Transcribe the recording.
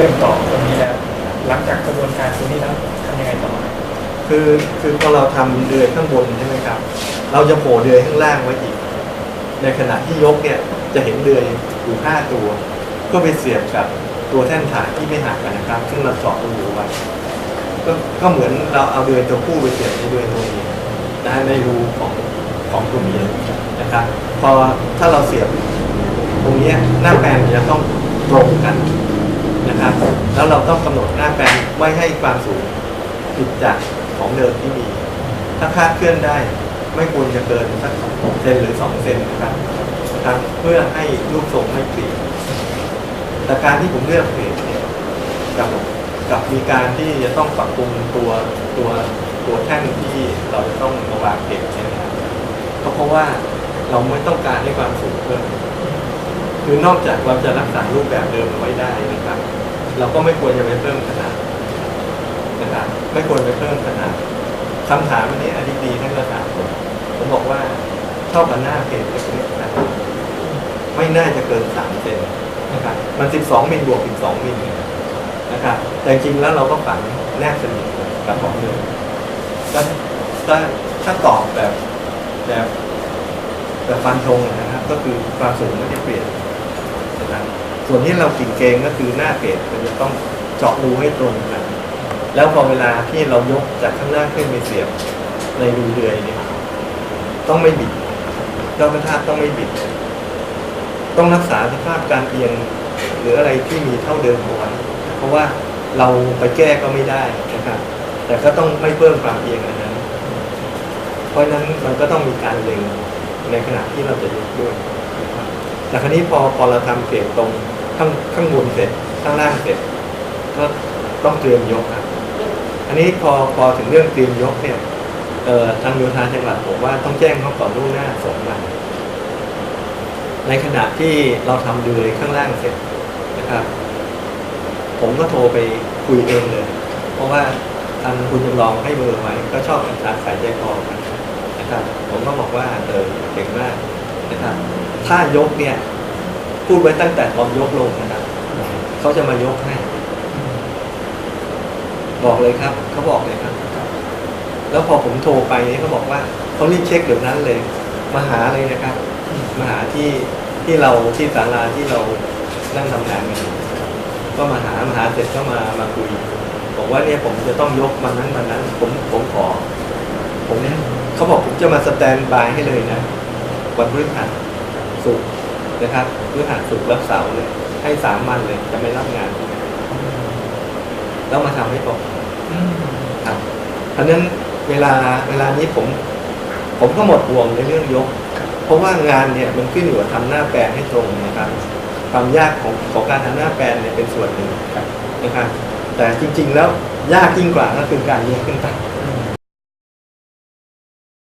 ชื่อมต่อตรงนี้แล้วหลังจากกระบวนการตรงนี้แล้วทำยังไงต่อคือคือพอเราทำเดือยข้างบนใช่ไหมครับ เราจะโผล่เดือยข้างล่างไว้อีก ในขณะที่ยกเนี่ยจะเห็นเดือยอยู่ห้าตัว ก็ไปเสียบกับตัวแท่นฐานที่ไม่หักกันนะครับ ซึ่งเราเจาะรูไว้ก็ก็เหมือนเราเอาเดือยตัวผู้ไปเสียบในเดือยตัวเมียนะในรูของของตัวเมียนะครับ พอถ้าเราเสียบตรงนี้หน้าแปลนจะต้องตรงกัน นะครับ แล้วเราต้องกำหนดหน้าแปลนไม่ให้ความสูงผิดจากของเดิมที่มี ถ้าคาดเคลื่อนได้ไม่ควรจะเกินสักเซนหรือสองเซนนะครับครับเพื่อให้รูปทรงไม่เปลี่ยนแต่การที่ผมเลือกเปลี่ยนเนี่ยกับกับมีการที่จะต้องปรับปรุงตัวตัวตัวแท่นที่เราจะต้องมาวางเปลี่ยนใช่ไหมครับก็เพราะว่าเราไม่ต้องการให้ความสูงเพิ่มคือนอกจากเราจะรักษารูปแบบเดิมไว้ได้ เราก็ไม่ควรจะไปเพิ่มขนาดนะครับไม่ควรไปเพิ่มขนาดคำถามอันนี้อธิบดีท่านก็ถามผมผมบอกว่าเท่ากับหน้าเพจเล็กๆนะไม่น่าจะเกินสามเซนนะครับมันสิบสองมิลบวกสิบสองมิลนะครับแต่จริงแล้วเราก็ฝังแนบสนิทกับของเดิมถ้าถ้าถ้าตอบแบบแบบแบบฟันธงนะครับ ก็คือความสูงไม่ได้เปลี่ยนนะครับ ส่วนที่เรากิ่งเกงก็คือหน้าเพจมันจะต้องเจาะรูให้ตรงกันแล้วพอเวลาที่เรายกจากข้างหน้าขึ้นไปเสียบในรูเรือยเนี่ยต้องไม่บิดเจ้าพระธาตุต้องไม่บิด ต้องรักษาสภาพการเอียงหรืออะไรที่มีเท่าเดิมเอาไว้เพราะว่าเราไปแก้ก็ไม่ได้นะครับ แต่ก็ต้องไม่เพิ่มความเอียงอันนั้น เพราะฉะนั้นมันก็ต้องมีการเล็งในขณะที่เราจะยกด้วยแต่คราวนี้พอพอเราทำเปลี่ยนตรง ข้างข้างบนเสร็จข้างล่างเสร็จก็ต้องเตรียมยกครับ อันนี้พอพอถึงเรื่องเตรียมยกเนี่ยเอ่อทางโยธาจังหวัดบอกว่าต้องแจ้งเขาก่อนล่วงหน้าสองวัน ในขณะที่เราทำเดือยข้างล่างเสร็จนะครับ ผมก็โทรไปคุยเองเลย เพราะว่าทางคุณจำลองให้เบอร์ไว้ก็ชอบกันสายสายใจคอกันนะครับ ผมก็บอกว่าเออเก่งมากนะครับ ถ้ายกเนี่ย พูดไว้ตั้งแต่ตอนยกลงนะครับเขาจะมายกให้ บอกเลยครับเขาบอกเลยครับ แล้วพอผมโทรไปเขาบอกว่าเขารีบเช็คเดี๋ยวนั้นเลย มาหาเลยนะครับ มาหาที่ที่เราที่ศาลาที่เรานั่งทำงานกันก็มาหามาหาเสร็จก็มามาคุยบอกว่าเนี่ยผมจะต้องยกมันนั้นมันนั้น ผมผมขอ ผมเนี่ยเขาบอกผมจะมาสแตนบายให้เลยนะวันพฤหัสสุกร์ นะครับพฤหัสสุกรับเสาเลย ให้สามวันเลยจะไม่รับงานแล้วมาทำให้ตรงครับเพราะนั้นเวลาเวลานี้ผม ผมก็หมดห่วงในเรื่องยก เพราะว่างานเนี่ยมันขึ้นอยู่กับทำหน้าแปลนให้ตรงนะครับ ความยากของของการทำหน้าแปลนเนี่ยเป็นส่วนหนึ่งนะครับแต่จริง ๆ แล้วยากยิ่งกว่าก็คือการยกขึ้นไป